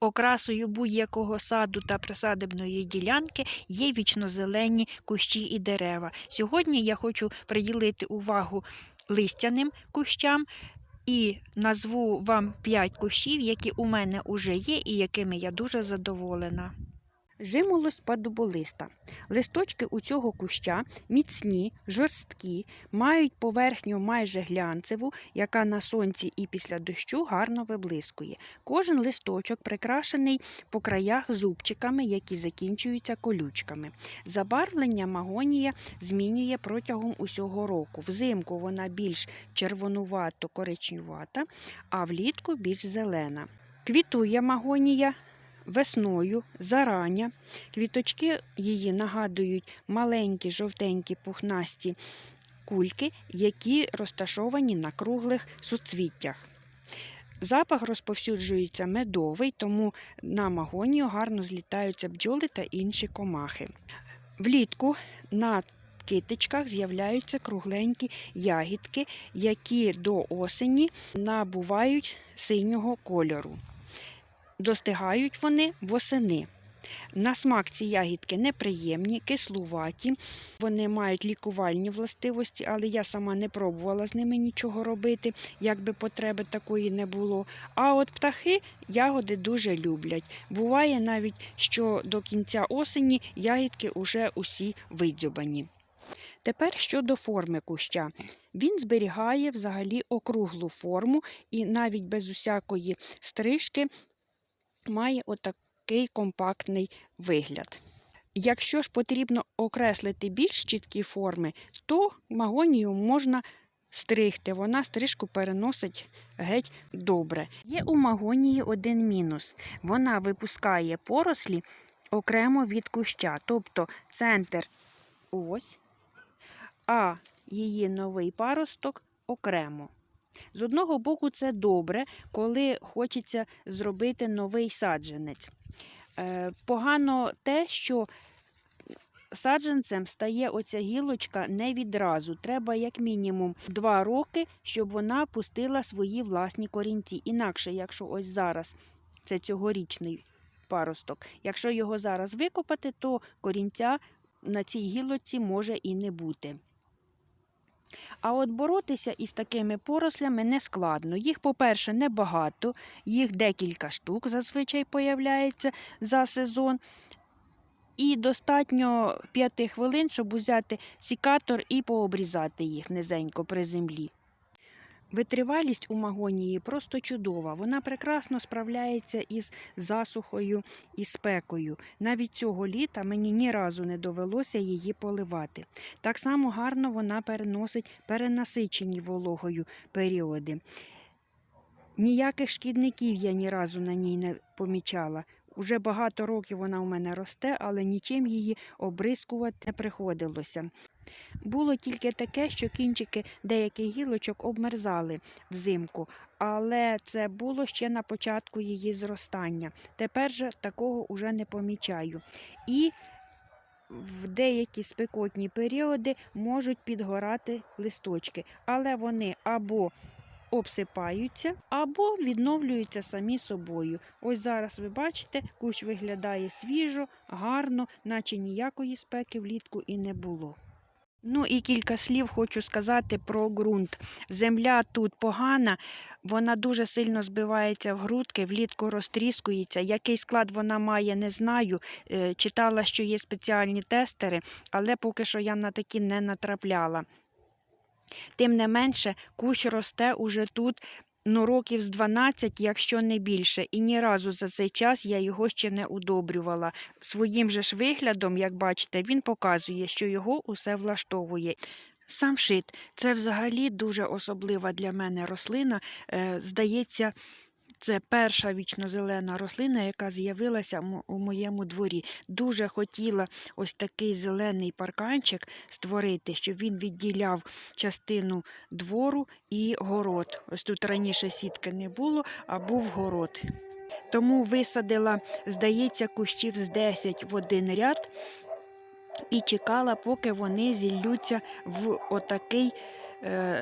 Окрасою будь-якого саду та присадибної ділянки є вічнозелені кущі і дерева. Сьогодні я хочу приділити увагу листяним кущам і назву вам 5 кущів, які у мене вже є і якими я дуже задоволена. Жимолость падуболиста. Листочки у цього куща міцні, жорсткі, мають поверхню майже глянцеву, яка на сонці і після дощу гарно виблискує. Кожен листочок прикрашений по краях зубчиками, які закінчуються колючками. Забарвлення магонія змінює протягом усього року. Взимку вона більш червонувато-коричневата, а влітку більш зелена. Квітує магонія весною, зарання. Квіточки її нагадують маленькі жовтенькі пухнасті кульки, які розташовані на круглих суцвіттях. Запах розповсюджується медовий, тому на магонію гарно злітаються бджоли та інші комахи. Влітку на китичках з'являються кругленькі ягідки, які до осені набувають синього кольору. Достигають вони восени. На смак ці ягідки неприємні, кислуваті, вони мають лікувальні властивості, але я сама не пробувала з ними нічого робити, якби потреби такої не було. А от птахи ягоди дуже люблять. Буває навіть, що до кінця осені ягідки уже усі видзьобані. Тепер щодо форми куща. Він зберігає взагалі округлу форму і навіть без усякої стрижки має отакий компактний вигляд. Якщо ж потрібно окреслити більш чіткі форми, то магонію можна стригти. Вона стрижку переносить геть добре. Є у магонії один мінус. Вона випускає порослі окремо від куща, тобто центр ось, а її новий паросток окремо. З одного боку, це добре, коли хочеться зробити новий саджанець. Е, Погано те, що саджанцем стає оця гілочка не відразу. Треба, як мінімум, 2 роки, щоб вона пустила свої власні корінці. Інакше, якщо ось зараз це цьогорічний паросток, якщо його зараз викопати, то корінця на цій гілочці може і не бути. А от боротися із такими порослями не складно. Їх, по-перше, небагато, їх декілька штук зазвичай появляється за сезон. І достатньо 5 хвилин, щоб взяти сікатор і пообрізати їх низенько при землі. Витривалість у магонії просто чудова. Вона прекрасно справляється із засухою і спекою. Навіть цього літа мені ні разу не довелося її поливати. Так само гарно вона переносить перенасичені вологою періоди. Ніяких шкідників я ні разу на ній не помічала. Уже багато років вона у мене росте, але нічим її обрискувати не приходилося. Було тільки таке, що кінчики деяких гілочок обмерзали взимку, але це було ще на початку її зростання. Тепер же такого уже не помічаю. І в деякі спекотні періоди можуть підгорати листочки, але вони або обсипаються, або відновлюються самі собою. Ось зараз ви бачите, кущ виглядає свіжо, гарно, наче ніякої спеки влітку і не було. Ну і кілька слів хочу сказати про ґрунт. Земля тут погана, вона дуже сильно збивається в грудки, влітку розтріскується. Який склад вона має, не знаю. Е, Читала, що є спеціальні тестери, але поки що я на такі не натрапляла. Тим не менше, кущ росте уже тут ну, років з 12, якщо не більше, і ні разу за цей час я його ще не удобрювала. Своїм же ж виглядом, як бачите, він показує, що його усе влаштовує. Сам шит це взагалі дуже особлива для мене рослина. Е, Здається, це перша вічнозелена рослина, яка з'явилася у моєму дворі. Дуже хотіла ось такий зелений парканчик створити, щоб він відділяв частину двору і город. Ось тут раніше сітки не було, а був город. Тому висадила, здається, кущів з 10 в один ряд і чекала, поки вони зіллються в отакий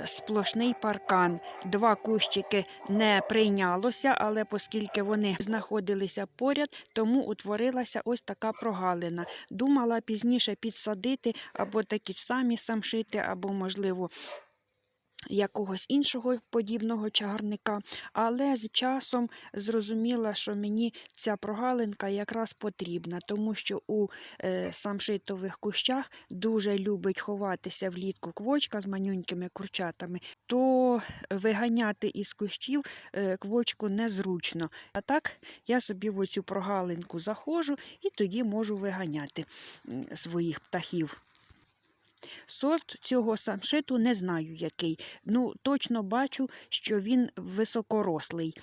сплошний паркан. Два кущики не прийнялося, але оскільки вони знаходилися поряд, тому утворилася ось така прогалина. Думала пізніше підсадити або такі ж самі самшити, або, можливо, якогось іншого подібного чагарника, але з часом зрозуміла, що мені ця прогалинка якраз потрібна, тому що у е, самшитових кущах дуже любить ховатися влітку квочка з манюнькими курчатами, то виганяти із кущів е, квочку незручно. А так я собі в оцю прогалинку заходжу і тоді можу виганяти своїх птахів. Сорт цього самшиту не знаю який. Ну, точно бачу, що він високорослий.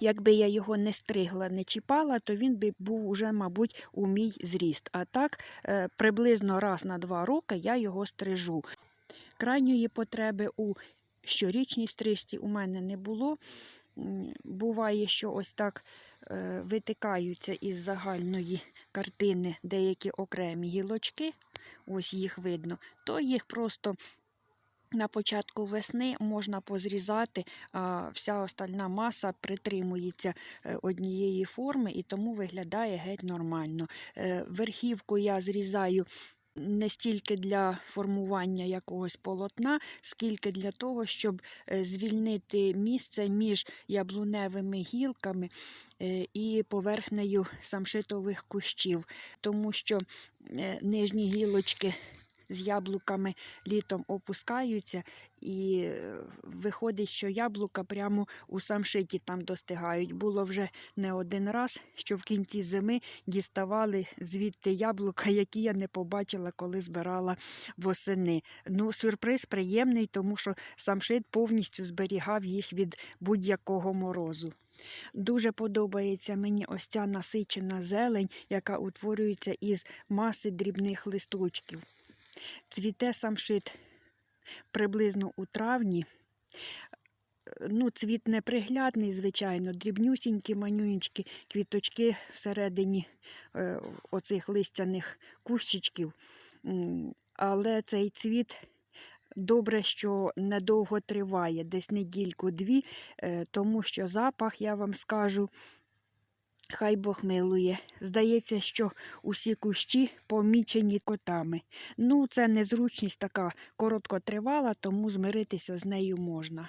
Якби я його не стригла, не чіпала, то він би був уже, мабуть, у мій зріст. А так, е, приблизно раз на два роки я його стрижу. Крайньої потреби у щорічній стрижці у мене не було. Буває, що ось так е, витикаються із загальної картини деякі окремі гілочки, ось їх видно, то їх просто на початку весни можна позрізати, а вся остальна маса притримується е, однієї форми і тому виглядає геть нормально. Е, Верхівку я зрізаю не стільки для формування якогось полотна, скільки для того, щоб е, звільнити місце між яблуневими гілками е, і поверхнею самшитових кущів, тому що е, нижні гілочки з яблуками літом опускаються, і е, виходить, що яблука прямо у самшиті там достигають. Було вже не один раз, що в кінці зими діставали звідти яблука, які я не побачила, коли збирала восени. Ну, сюрприз приємний, тому що самшит повністю зберігав їх від будь-якого морозу. Дуже подобається мені ось ця насичена зелень, яка утворюється із маси дрібних листочків. Цвіте самшит приблизно у травні. Ну, цвіт неприглядний, звичайно, дрібнюсінькі, манюнечкі квіточки всередині е, оцих листяних кущичків. Але цей цвіт добре, що недовго триває, десь недільку-дві, е, тому що запах, я вам скажу, Хай Бог милує. Здається, що усі кущі помічені котами. Ну, це незручність така короткотривала, тому змиритися з нею можна.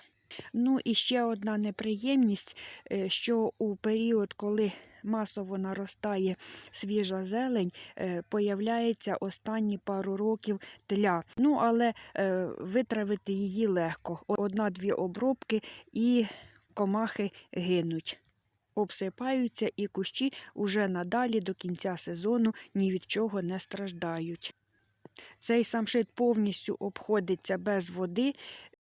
Ну і ще одна неприємність, е, що у період, коли масово наростає свіжа зелень, е, появляється останні пару років тля. Ну, але е, витравити її легко. Одна-дві обробки і комахи гинуть обсипаються і кущі уже надалі до кінця сезону ні від чого не страждають. Цей самшит повністю обходиться без води,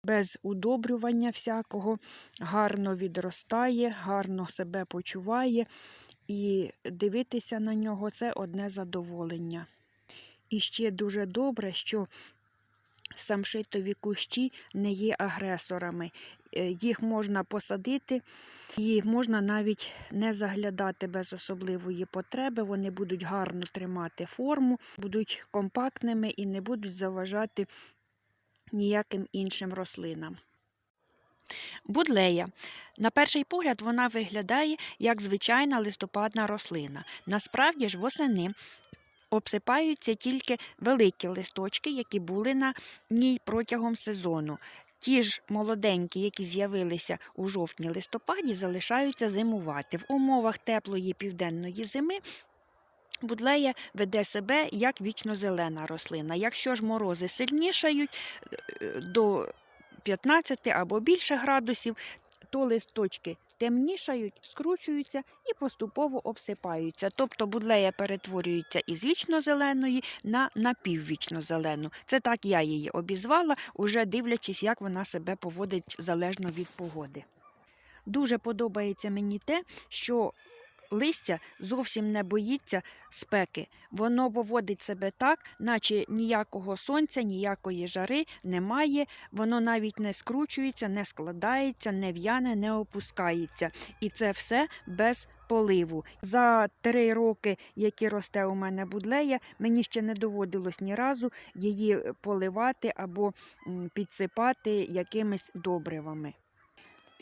без удобрювання всякого, гарно відростає, гарно себе почуває, і дивитися на нього це одне задоволення. І ще дуже добре, що самшитові кущі не є агресорами. Е, Їх можна посадити, і можна навіть не заглядати без особливої потреби. Вони будуть гарно тримати форму, будуть компактними і не будуть заважати ніяким іншим рослинам. Будлея. На перший погляд вона виглядає як звичайна листопадна рослина. Насправді ж восени обсипаються тільки великі листочки, які були на ній протягом сезону. Ті ж молоденькі, які з'явилися у жовтні-листопаді, залишаються зимувати. В умовах теплої південної зими будлея веде себе як вічнозелена рослина. Якщо ж морози сильнішають е, до 15 або більше градусів, то листочки темнішають, скручуються і поступово обсипаються. Тобто будлея перетворюється із вічно-зеленої на напіввічно-зелену. Це так я її обізвала, уже дивлячись, як вона себе поводить залежно від погоди. Дуже подобається мені те, що листя зовсім не боїться спеки. Воно поводить себе так, наче ніякого сонця, ніякої жари немає. Воно навіть не скручується, не складається, не в'яне, не опускається. І це все без поливу. За три роки, які росте у мене будлея, мені ще не доводилось ні разу її поливати або підсипати якимись добривами.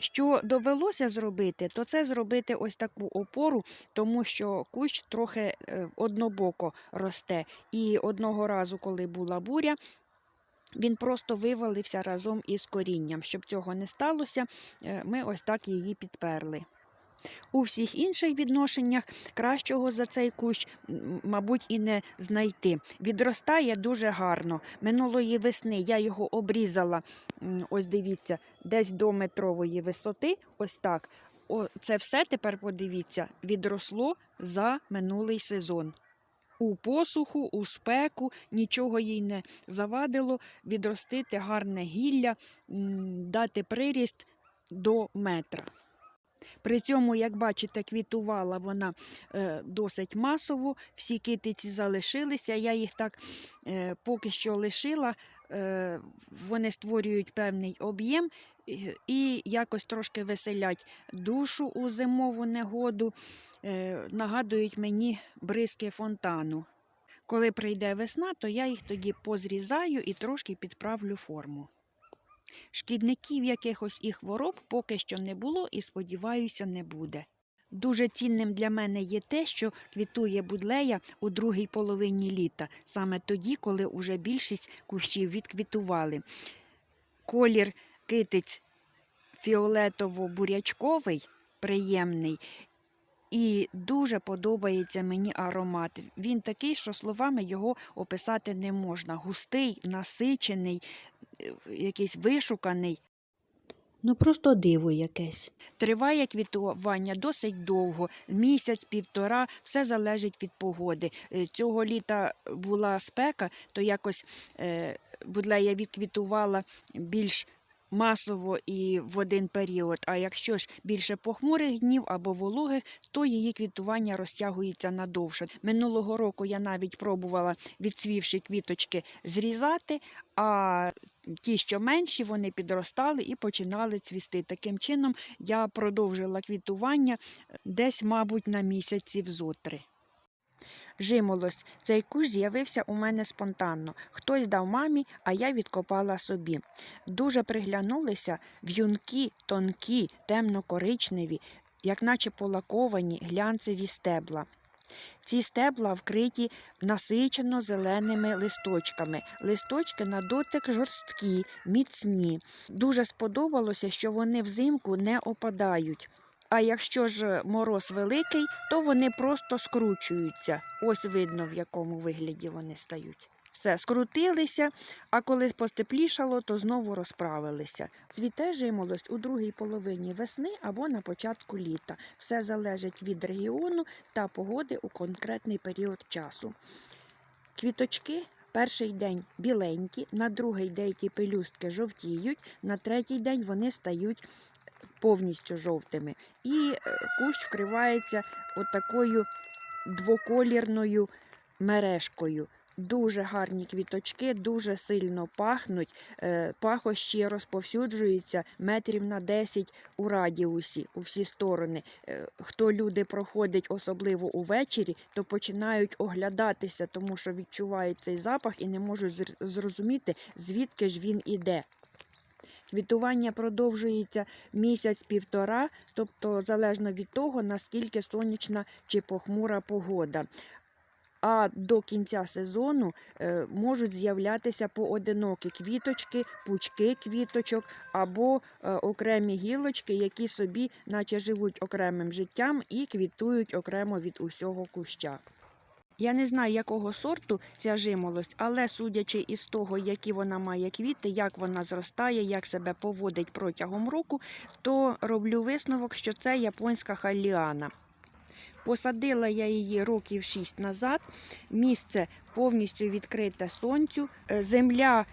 Що довелося зробити, то це зробити ось таку опору, тому що кущ трохи е, однобоко росте. І одного разу, коли була буря, він просто вивалився разом із корінням. Щоб цього не сталося, е, ми ось так її підперли. У всіх інших відношеннях кращого за цей кущ, мабуть, і не знайти. Відростає дуже гарно. Минулої весни я його обрізала, ось дивіться, десь до метрової висоти. Ось так. О, це все тепер подивіться, відросло за минулий сезон. У посуху, у спеку нічого їй не завадило відростити гарне гілля, дати приріст до метра. При цьому, як бачите, квітувала вона е, досить масово, всі китиці залишилися. Я їх так е, поки що лишила, е, вони створюють певний об'єм і- якось трошки веселять душу у зимову негоду, нагадують мені бризки фонтану. Коли прийде весна, то я їх тоді позрізаю і трошки підправлю форму. Шкідників якихось і хвороб поки що не було і, сподіваюся, не буде. Дуже цінним для мене є те, що квітує будлея у другій половині літа, саме тоді, коли уже більшість кущів відквітували. Колір китиць фіолетово-бурячковий, приємний, і дуже подобається мені аромат. Він такий, що словами його описати не можна. Густий, насичений, е, якийсь вишуканий. Ну, просто диво якесь. Триває квітування досить довго, місяць-півтора, все залежить від погоди. Е, Цього літа була спека, то якось е, будлея відквітувала більш масово і в один період. А якщо ж більше похмурих днів або вологих, то її квітування розтягується надовше. Минулого року я навіть пробувала відцвівші квіточки зрізати, а ті, що менші, вони підростали і починали цвісти. Таким чином я продовжила квітування десь, мабуть, на місяців зотри. Жимолость. Цей кущ з'явився у мене спонтанно. Хтось дав мамі, а я відкопала собі. Дуже приглянулися в'юнкі, тонкі, темно-коричневі, як наче полаковані глянцеві стебла. Ці стебла вкриті насичено зеленими листочками. Листочки на дотик жорсткі, міцні. Дуже сподобалося, що вони взимку не опадають. А якщо ж мороз великий, то вони просто скручуються. Ось видно, в якому вигляді вони стають. Все, скрутилися, а коли постеплішало, то знову розправилися. Цвіте жимолость у другій половині весни або на початку літа. Все залежить від регіону та погоди у конкретний період часу. Квіточки перший день біленькі, на другий деякі пелюстки жовтіють, на третій день вони стають повністю жовтими. І е, кущ вкривається отакою двоколірною мережкою. Дуже гарні квіточки, дуже сильно пахнуть. Е, Пахощі розповсюджуються метрів на 10 у радіусі у всі сторони. Е, Хто люди проходить, особливо увечері, то починають оглядатися, тому що відчувають цей запах і не можуть зрозуміти, звідки ж він іде. Квітування продовжується місяць-півтора, тобто залежно від того, наскільки сонячна чи похмура погода. А до кінця сезону е, можуть з'являтися поодинокі квіточки, пучки квіточок або е, окремі гілочки, які собі, наче живуть окремим життям і квітують окремо від усього куща. Я не знаю, якого сорту ця жимолость, але судячи із того, які вона має квіти, як вона зростає, як себе поводить протягом року, то роблю висновок, що це японська халіана. Посадила я її років 6 назад. Місце повністю відкрите сонцю. Е, Земля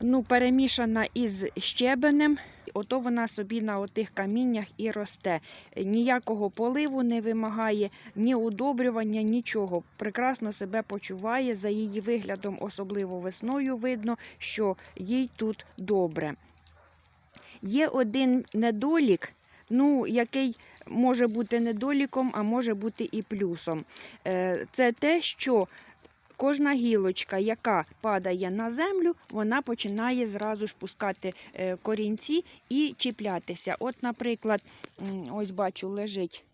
ну, перемішана із щебенем. Ото вона собі на отих каміннях і росте. Ніякого поливу не вимагає, ні удобрювання, нічого. Прекрасно себе почуває. За її виглядом, особливо весною, видно, що їй тут добре. Є один недолік ну, який може бути недоліком, а може бути і плюсом. Е, Це те, що кожна гілочка, яка падає на землю, вона починає зразу ж пускати е, корінці і чіплятися. От, наприклад, ось бачу, лежить.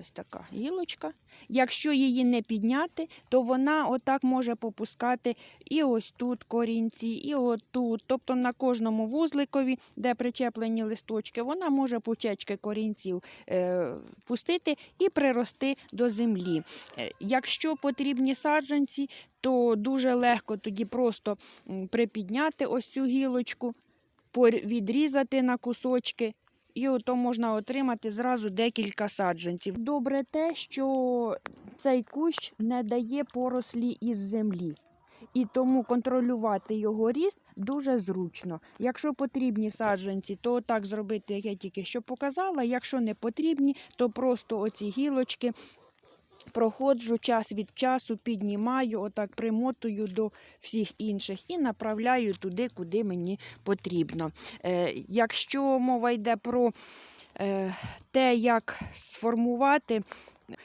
Ось така гілочка. Якщо її не підняти, то вона отак може попускати і ось тут корінці, і отут. Тобто на кожному вузликові, де причеплені листочки, вона може пучечки корінців е, пустити і прирости до землі. Е, якщо потрібні саджанці, то дуже легко тоді просто припідняти ось цю гілочку, відрізати на кусочки. І ото можна отримати зразу декілька саджанців. Добре те, що цей кущ не дає порослі із землі. І тому контролювати його ріст дуже зручно. Якщо потрібні саджанці, то так зробити, як я тільки що показала. Якщо не потрібні, то просто оці гілочки проходжу час від часу, піднімаю, отак примотую до всіх інших і направляю туди, куди мені потрібно. Е, якщо мова йде про е, те, як сформувати.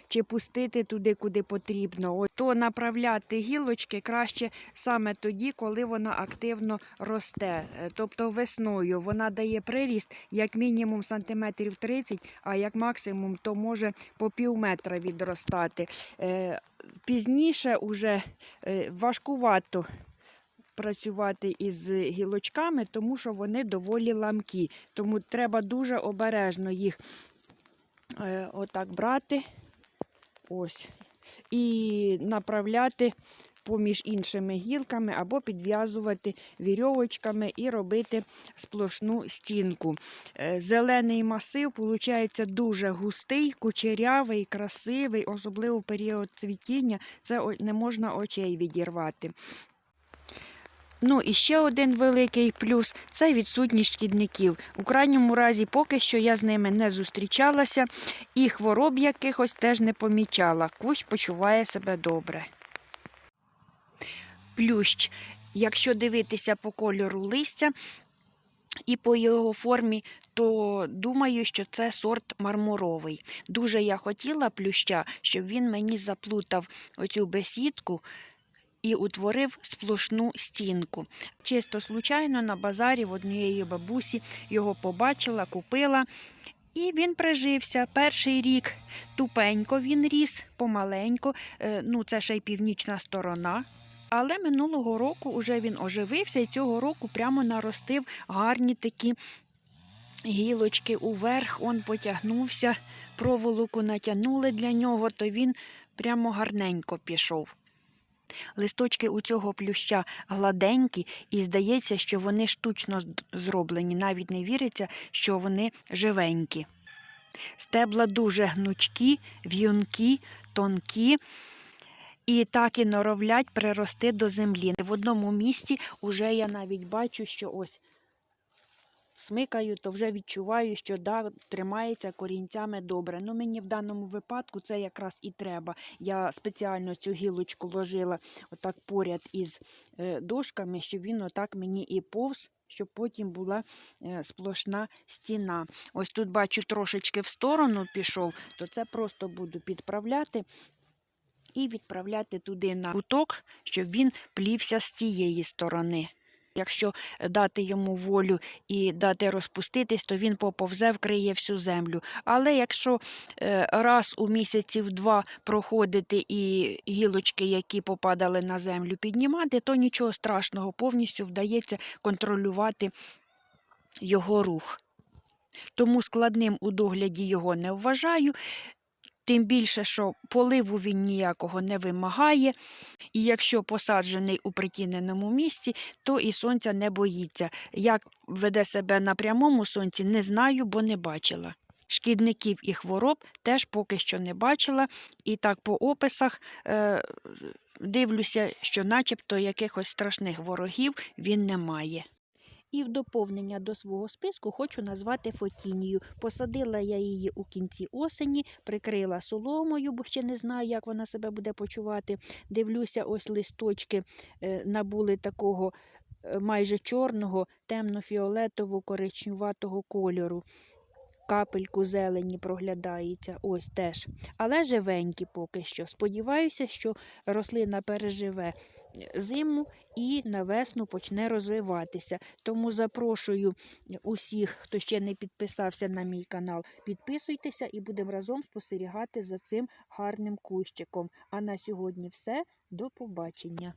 Чи пустити туди, куди потрібно, то направляти гілочки краще саме тоді, коли вона активно росте. Е, Тобто весною вона дає приріст як мінімум сантиметрів 30, а як максимум то може по пів метра відростати. Е, Пізніше уже е, важкувато працювати із гілочками, тому що вони доволі ламкі. Тому треба дуже обережно їх отак брати. Ось. І направляти поміж іншими гілками або підв'язувати вірьовочками і робити сплошну стінку. Е, Зелений масив виходить дуже густий, кучерявий, красивий, особливо в період цвітіння. Це не можна очей відірвати. Ну і ще один великий плюс це відсутність шкідників. У крайньому разі, поки що я з ними не зустрічалася і хвороб якихось теж не помічала. Кущ почуває себе добре. Плющ. Якщо дивитися по кольору листя і по його формі, то думаю, що це сорт мармуровий. Дуже я хотіла плюща, щоб він мені заплутав оцю бесідку і утворив сплошну стінку. Чисто случайно на базарі в однієї бабусі його побачила, купила. І він прижився перший рік. Тупенько він ріс, помаленько. Е, Ну, це ще й північна сторона. Але минулого року уже він оживився і цього року прямо наростив гарні такі гілочки уверх. Он потягнувся, проволоку натягнули для нього, то він прямо гарненько пішов. Листочки у цього плюща гладенькі, і здається, що вони штучно зроблені. Навіть не віриться, що вони живенькі. Стебла дуже гнучкі, в'юнкі, тонкі. І так і норовлять прирости до землі. В одному місці уже я навіть бачу, що ось смикаю, то вже відчуваю, що да, тримається корінцями добре. Ну, мені в даному випадку це якраз і треба. Я спеціально цю гілочку ложила отак поряд із е, дошками, щоб він отак мені і повз. Щоб потім була е, сплошна стіна. Ось тут бачу трошечки в сторону пішов, то це просто буду підправляти і відправляти туди на куток, щоб він плівся з тієї сторони. Якщо дати йому волю і дати розпуститись, то він поповзе, вкриє всю землю. Але якщо е, раз у місяців два проходити і гілочки, які попадали на землю, піднімати, то нічого страшного, повністю вдається контролювати його рух. Тому складним у догляді його не вважаю. Тим більше, що поливу він ніякого не вимагає, і якщо посаджений у притіненому місці, то і сонця не боїться. Як веде себе на прямому сонці, не знаю, бо не бачила. Шкідників і хвороб теж поки що не бачила, і так по описах е, дивлюся, що начебто якихось страшних ворогів він не має. І в доповнення до свого списку хочу назвати Фотінію. Посадила я її у кінці осені, прикрила соломою, бо ще не знаю, як вона себе буде почувати. Дивлюся, ось листочки е, набули такого е, майже чорного, темно-фіолетово коричневатого кольору. капельку зелені проглядається. Ось теж. Але живенькі поки що. Сподіваюся, що рослина переживе зиму і на весну почне розвиватися. Тому запрошую усіх, хто ще не підписався на мій канал, підписуйтеся і будемо разом спостерігати за цим гарним кущиком. А на сьогодні все. До побачення.